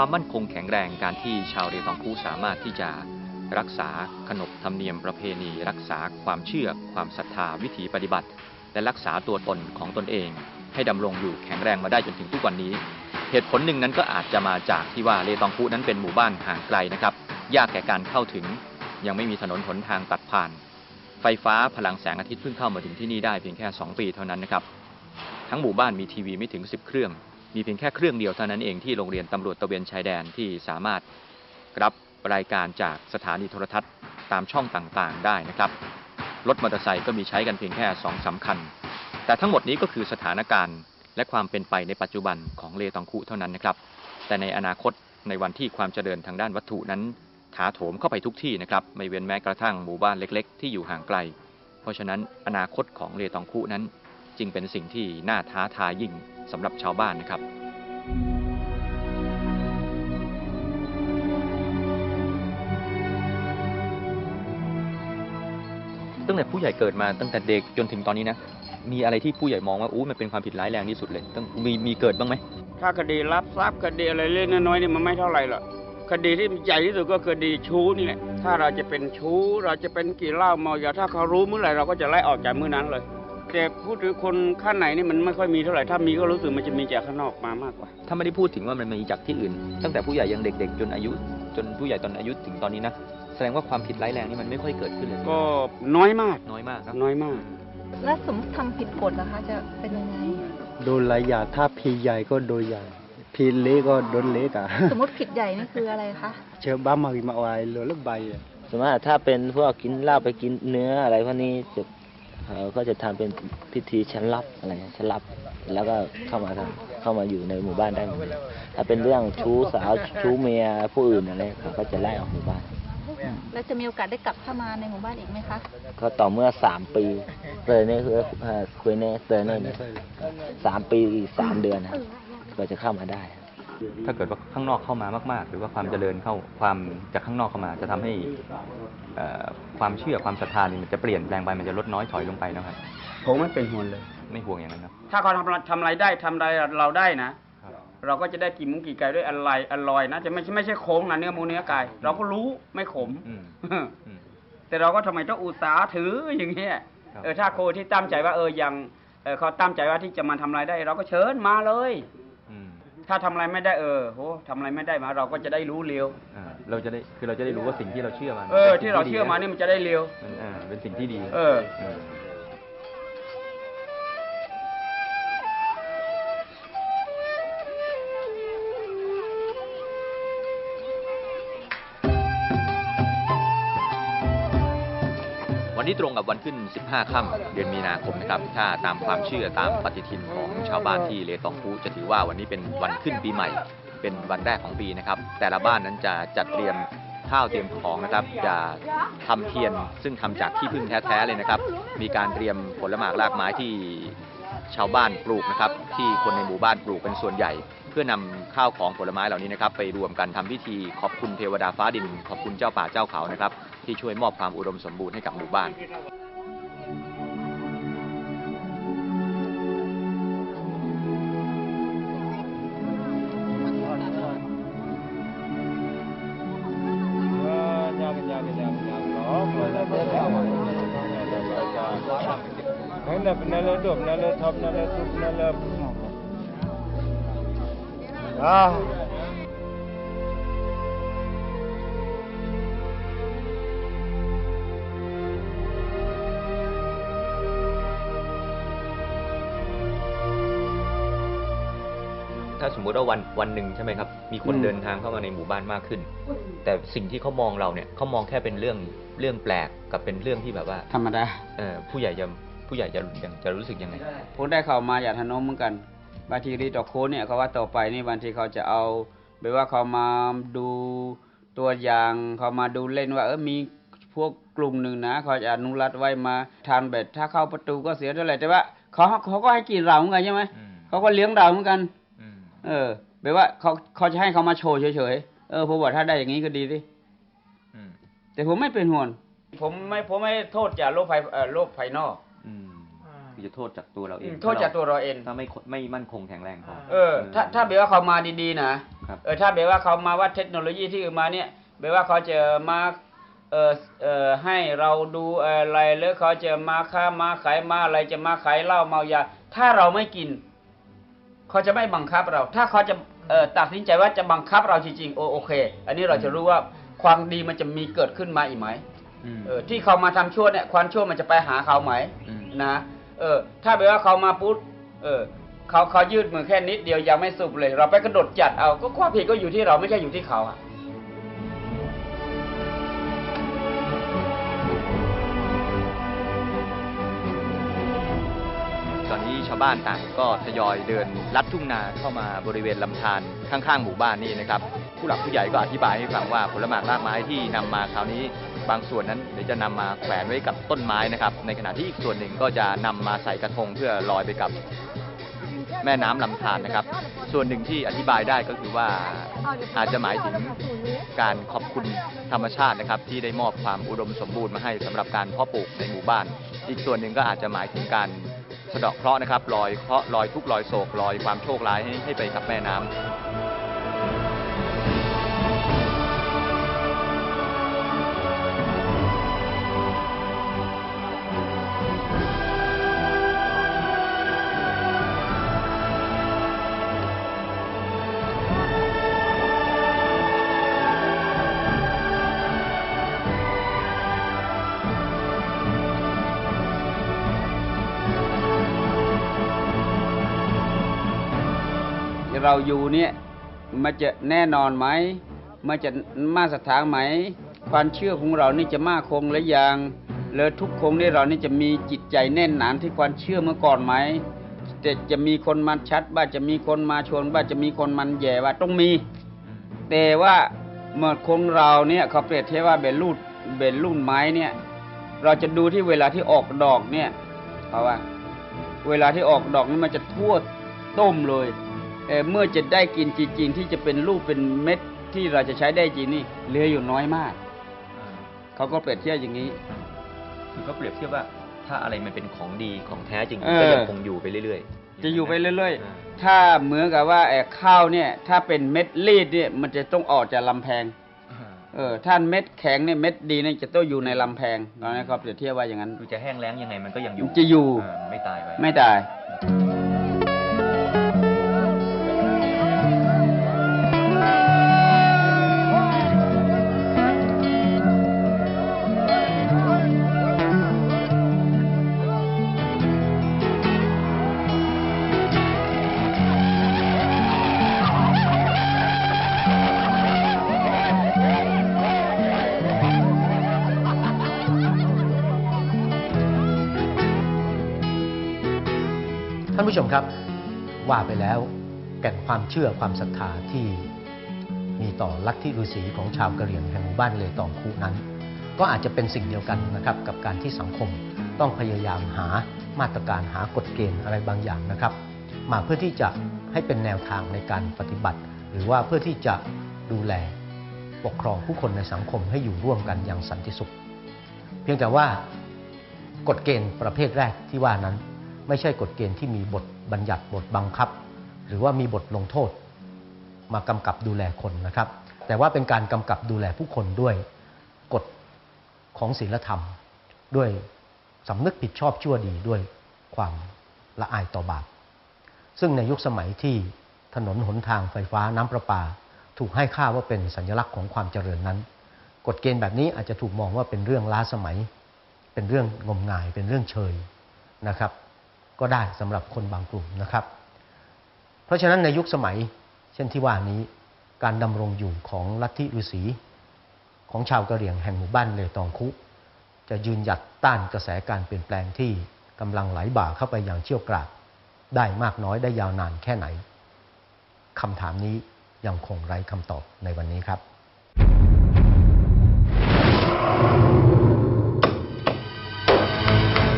ความมั่นคงแข็งแรงการที่ชาวเรตองคูสามารถที่จะรักษาขนบธรรมเนียมประเพณี รักษาความเชื่อ ความศรัทธาวิถีปฏิบัติ และรักษาตัวตนของตนเอง ให้ดำรงอยู่แข็งแรงมาได้จนถึงทุกวันนี้ เหตุผลหนึ่งนั้นก็อาจจะมาจากที่ว่าเลตองคูนั้นเป็นหมู่บ้านห่างไกลนะครับ ยากแก่การเข้าถึง ยังไม่มีถนนหนทางตัดผ่าน ไฟฟ้าพลังแสงอาทิตย์เพิ่งเข้ามาถึงที่นี่ได้เพียงแค่ 2 ปีเท่านั้นนะครับทั้งหมู่บ้านมีทีวีไม่ถึง 10 เครื่อง มีเพียงแค่เครื่องเดียวเท่านั้นเองที่โรงเรียนตำรวจตะเวนชายแดนที่สามารถรับรายการจากสถานีโทรทัศน์ตามช่องต่างๆ ได้นะครับ รถมอเตอร์ไซค์ก็มีใช้กันเพียงแค่2อสาคัญ แต่ทั้งหมดนี้ก็คือสถานการณ์และความเป็นไปในปัจจุบันของเลตองคุเท่านั้นนะครับ แต่ในอนาคตในวันที่ความเจริญทางด้านวัตถุนั้นถาโถมเข้าไปทุกที่นะครับ ไม่เว้นแม้กระทั่งหมู่บ้านเล็ก ๆ ที่อยู่ห่างไกล เพราะฉะนั้นอนาคตของเลตองคุนั้น จึงเป็นสิ่งที่น่าท้าทายยิ่ง สำหรับชาวบ้านนะครับตั้งแต่ผู้ใหญ่เกิดมาตั้งแต่เด็กจนถึงตอนนี้นะมีอะไรที่ผู้ใหญ่มองว่าอู้มันเป็นความผิดร้ายแรงที่สุดเลยต้องมีมีเกิดบ้างไหมถ้าคดีรับทรัพย์คดีอะไรเล็กๆน้อยๆนี่มันไม่เท่าไหร่หรอกคดีที่ใหญ่ที่สุดก็คดีชู้นี่แหละถ้าเราจะเป็นชู้ เราจะเป็นกี่เล้าเมายาถ้าเขารู้เมื่อไหร่เราก็จะไล่ออกจากมือนั้นเลย แต่พูดถึงคนข้างในนี่มันไม่ค่อยมีเท่าไหร่ถ้ามีก็รู้สึกมันจะมีจากข้างนอกมามากกว่า ถ้าไม่ได้พูดถึงว่ามันมีจากที่อื่น ตั้งแต่ผู้ใหญ่ยังเด็ก ๆ จนอายุ จนผู้ใหญ่ตอนอายุถึงตอนนี้นะแสดงว่าความผิดร้ายแรงนี่มันไม่ค่อยเกิดขึ้นเลย ก็น้อยมากน้อยมากครับน้อยมาก แล้วสมมติทำผิดกฎนะคะจะเป็นยังไง โดนหลายอย่างถ้าพีใหญ่ก็โดนใหญ่พีเล็กก็โดนเล็กอะสมมติผิดใหญ่นี่คืออะไรคะเชื่อบ้ามามาไว้เหลือลูกใบอะ ส่วนมากถ้าเป็นพวกกินเหล้าไปกินเนื้ออะไรพวกนี้จะเขา ก็จะทำเป็นพิธีชั้นลับอะไรเงี้ยชั้นลับ แล้วก็เข้ามาทำเข้ามาอยู่ในหมู่บ้านได้หมดเลยถ้าเป็นเรื่องชู้สาวชู้เมียผู้อื่นอะไรเขาก็จะไล่ออกหมู่บ้าน แล้วจะมีโอกาสได้กลับเข้ามาในหมู่บ้านอีกไหมคะ ก็ต่อเมื่อสามปีเลยเนี่ยคือเอ่อคุยเนี่ยเตยเนี่ยสามปีอีกสามเดือนนะก็จะเข้ามาได้ ถ้าเกิดว่าข้างนอกเข้ามามาก ๆ หรือว่าความเจริญเข้าความจากข้างนอกเข้ามา จะทำให้เอ่อความเชื่อความศรัทธานี่มันจะเปลี่ยนแปลงไปมันจะลดน้อยถอยลงไปนะครับผมไม่เป็นห่วงเลย ไม่ห่วงอย่างนั้นนะถ้าเขาทำทำอะไรได้ทำอะไรเราได้นะเราก็จะได้กี่มุ้งกี่ไก่ด้วยอะไรอร่อยนะจะไม่ใช่ไม่ใช่โค้งนะเนื้อหมูเนื้อไก่เราก็รู้ไม่ขมอืมอืมแต่เราก็ทำไมต้องอุตสาห์ถืออย่างเงี้ยครับเออถ้าโคที่ตั้งใจว่าเออยังเออเขาตั้งใจว่าที่จะมาทำอะไรได้ เราก็เชิญมาเลยอืม ถ้าทำอะไรไม่ได้เออโหทำอะไรไม่ได้มา เราก็จะได้รู้เร็ว อ่าเราจะได้คือเราจะได้รู้ว่าสิ่งที่เราเชื่อมันเออ ป็นที่เราเชื่อมานี่มันจะได้เร็ว มันอ่าเป็นสิ่งที่ดีเออ เออ วันนี้ตรงกับวันขึ้น 15 ค่ำเดือนมีนาคมนะครับ ถ้าตามความเชื่อตามปฏิทินของชาวบ้านที่เลตองคูจะถือว่าวันนี้เป็นวันขึ้นปีใหม่ เป็นวันแรกของปีนะครับ แต่ละบ้านนั้นจะจัดเตรียมข้าวเตรียมของนะครับ จะทำเทียนซึ่งทำจากขี้ผึ้งแท้ๆเลยนะครับ มีการเตรียมผลไม้รากไม้ที่ ชาวบ้านปลูกนะครับ ที่คนในหมู่บ้านปลูกเป็นส่วนใหญ่ เพื่อนำข้าวของผลไม้เหล่านี้นะครับ ไปรวมกันทำพิธีขอบคุณเทวดาฟ้าดิน ขอบคุณเจ้าป่าเจ้าเขานะครับ ที่ช่วยมอบความอุดมสมบูรณ์ให้กับหมู่บ้าน ถ้าสมมุติว่าวันวันหนึ่งใช่ไหมครับ มีคนอืมเดินทางเข้ามาในหมู่บ้านมากขึ้น แต่สิ่งที่เขามองเราเนี่ยเขามองแค่เป็นเรื่องเรื่องแปลกกับเป็นเรื่องที่แบบว่า ธรรมดาเออผู้ใหญ่จะ ผู้ใหญ่จะยังจะรู้สึกยังไงผมได้เข้ามาอยากทนมเหมือนกันบางทีรีดอกโค้ดเนี่ยเขาว่าต่อไปนี่บางทีเขาจะเอาแบบว่าเขามาดูตัวอย่างเขามาดูเล่นว่าเออมีพวกกลุ่มหนึ่งนะเขาจะอนุรักษ์ไว้มาทานแบบถ้าเข้าประตูก็เสียเท่าไหร่แต่ว่าเขาเขาก็ให้กินเราเหมือนกันใช่ไหมอืมเขาก็เลี้ยงเราเหมือนกันอืมเออแบบว่าเขาเขาจะให้เขามาโชว์เฉยๆเออผมบอกถ้าได้อย่างนี้ก็ดีสิอืมแต่ผมไม่เป็นห่วงผมไม่ผมไม่โทษจากโรคภายเอ่อโรคภายนอกอืม คือจะโทษจากตัวเราเองโทษจากตัวเราเองถ้าไม่ไม่มั่นคงแข็งแรงพอเออ ถ้าถ้าเบลว่าเขามาดีๆนะครับเออถ้าเบลว่าเขามาว่าเทคโนโลยีที่อื่นมาเนี่ยเบลว่าเขาจะมาเออเออให้เราดูอะไรหรือเขาจะมาค้ามาขายมาอะไรจะมาขายเหล้าเมายาถ้าเราไม่กิน เขาจะไม่บังคับเรา ถ้าเขาจะเอ่อตัดสินใจว่าจะบังคับเราจริงๆโอโอเค อันนี้เราจะรู้ว่าความดีมันจะมีเกิดขึ้นมาอีกไหมอืมเออที่เขามาทำชั่วเนี่ยความชั่วมันจะไปหาเขาไหมอืม นะ เออ ถ้าแบบว่าเขามาปุ๊บเออเขาเขายืดมือแค่นิดเดียวยังไม่สุบเลย เราไปกระโดดจัดเอาก็ความผิดก็อยู่ที่เราไม่ใช่อยู่ที่เขาอะตอนนี้ชาวบ้านต่างก็ทยอยเดินลัดทุ่งนาเข้ามาบริเวณลำธารข้างๆหมู่บ้านนี่นะครับ ผู้หลักผู้ใหญ่ก็อธิบายให้ฟังว่าผลหมากรากไม้ที่นำมาคราวนี้ บางส่วนนั้นเดี๋ยวจะนำมาแขวนไว้กับต้นไม้นะครับ ในขณะที่อีกส่วนหนึ่งก็จะนำมาใส่กระทงเพื่อลอยไปกับแม่น้ำลำธารนะครับ ส่วนหนึ่งที่อธิบายได้ก็คือว่าอาจจะหมายถึงการขอบคุณธรรมชาตินะครับ ที่ได้มอบความอุดมสมบูรณ์มาให้สำหรับการเพาะปลูกในหมู่บ้าน อีกส่วนหนึ่งก็อาจจะหมายถึงการสะเดาะเคราะห์นะครับลอยเคราะห์ลอยทุกลอยโศกลอยความโชคร้ายให้ให้ไปกับแม่น้ำ เราอยู่เนี่ยมันจะแน่นอนไหมมันจะมาสถานไหม ความเชื่อของเรานี่จะมาคงหรือยังแล้วทุกคงนี่เรานี่จะมีจิตใจแน่นหนานที่ความเชื่อเมื่อก่อนไหมแต่จะมีคนมาชัดบ้าจะมีคนมาชวนบ้าจะมีคนมันแย่ว่าต้องมี แต่ว่าเมื่อคงเราเนี่ยเขาเปรียบเทียบว่าเป็นรุ่นเป็นรุ่นไม้เนี่ย เราจะดูที่เวลาที่ออกดอกเนี่ยเพราะว่า เวลาที่ออกดอกนี่มันจะทั่วต้มเลย เอ่อเมื่อจะได้กินจริงๆที่จะเป็นลูกเป็นเม็ดที่เราจะใช้ได้จริงนี่เหลืออยู่น้อยมากเขาก็เปรียบเทียบอย่างนี้คือเขาเปรียบเทียบว่า ถ้าอะไรมันเป็นของดีของแท้จริงเออก็ยังคงอยู่ไปเรื่อยๆ จะอยู่ไปเรื่อยาๆถ้าเหมือนกับว่าไอ้ข้าวเนี่ย ถ้าเป็นเม็ดรีดเนี่ยมันจะต้องออกจากลำแพงเออถ้าเม็ดแข็งเนี่ยเม็ดดีเนี่ยจะต้องอยู่ในลำแพงตอนนี้เขาเปรียบเทียบว่าอย่างนั้นคือจะแห้งแล้งยังไงมันก็ยังอยู่จะอยู่าไม่ตายไปไม่ตาย ผู้ชมครับว่าไปแล้วแก่นความเชื่อความศรัทธาที่มีต่อลัทธิฤาษีของชาวกะเหรี่ยงแห่งหมู่บ้านเลตองคูนั้น ก็อาจจะเป็นสิ่งเดียวกันนะครับกับการที่สังคมต้องพยายามหามาตรการหากฎเกณฑ์อะไรบางอย่างนะครับ มาเพื่อที่จะให้เป็นแนวทางในการปฏิบัติ หรือว่าเพื่อที่จะดูแลปกครองผู้คนในสังคมให้อยู่ร่วมกันอย่างสันติสุข เพียงแต่ว่ากฎเกณฑ์ประเภทแรกที่ว่านั้น ไม่ใช่กฎเกณฑ์ที่มีบทบัญญัติบทบังคับ หรือว่ามีบทลงโทษ มากำกับดูแลคนนะครับ แต่ว่าเป็นการกำกับดูแลผู้คนด้วยกฎของศีลธรรม ด้วยสำนึกผิดชอบชั่วดีด้วยความละอายต่อบาปซึ่งในยุคสมัยที่ถนนหนทางไฟฟ้าน้ำประปา ถูกให้ค่าว่าเป็นสัญลักษณ์ของความเจริญนั้น กฎเกณฑ์แบบนี้อาจจะถูกมองว่าเป็นเรื่องล้าสมัย เป็นเรื่องงมงาย เป็นเรื่องเชยนะครับ ก็ได้สำหรับคนบางกลุ่มนะครับ เพราะฉะนั้นในยุคสมัยเช่นที่ว่านี้การดำรงอยู่ของลัทธิฤาษีของชาวกะเหรี่ยงแห่งหมู่บ้านเลตองคุ จะยืนหยัดต้านกระแสการเปลี่ยนแปลงที่กำลังไหลบ่าเข้าไปอย่างเชี่ยวกรากได้มากน้อยได้ยาวนานแค่ไหนคำถามนี้ยังคงไร้คำตอบในวันนี้ครับ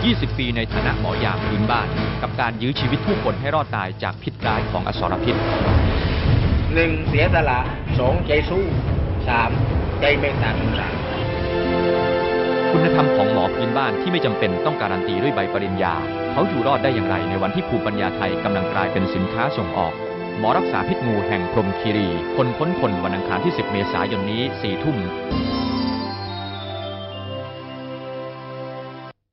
20 ปีในฐานะหมอยาพื้นบ้าน กับการยื้อชีวิตผู้คนให้รอดตายจากพิษร้ายของอสรพิษ หนึ่งเสียสละสองใจสู้สามใจเมตตาสงสารคุณธรรมของหมอพื้นบ้านที่ไม่จำเป็นต้องการันตีด้วยใบปริญญา เขาอยู่รอดได้อย่างไรในวันที่ภูมิปัญญาไทยกำลังกลายเป็นสินค้าส่งออก หมอรักษาพิษงูแห่งพรหมคีรี คนค้นคนวันอังคารที่ 10 เมษายนนี้4ทุ่ม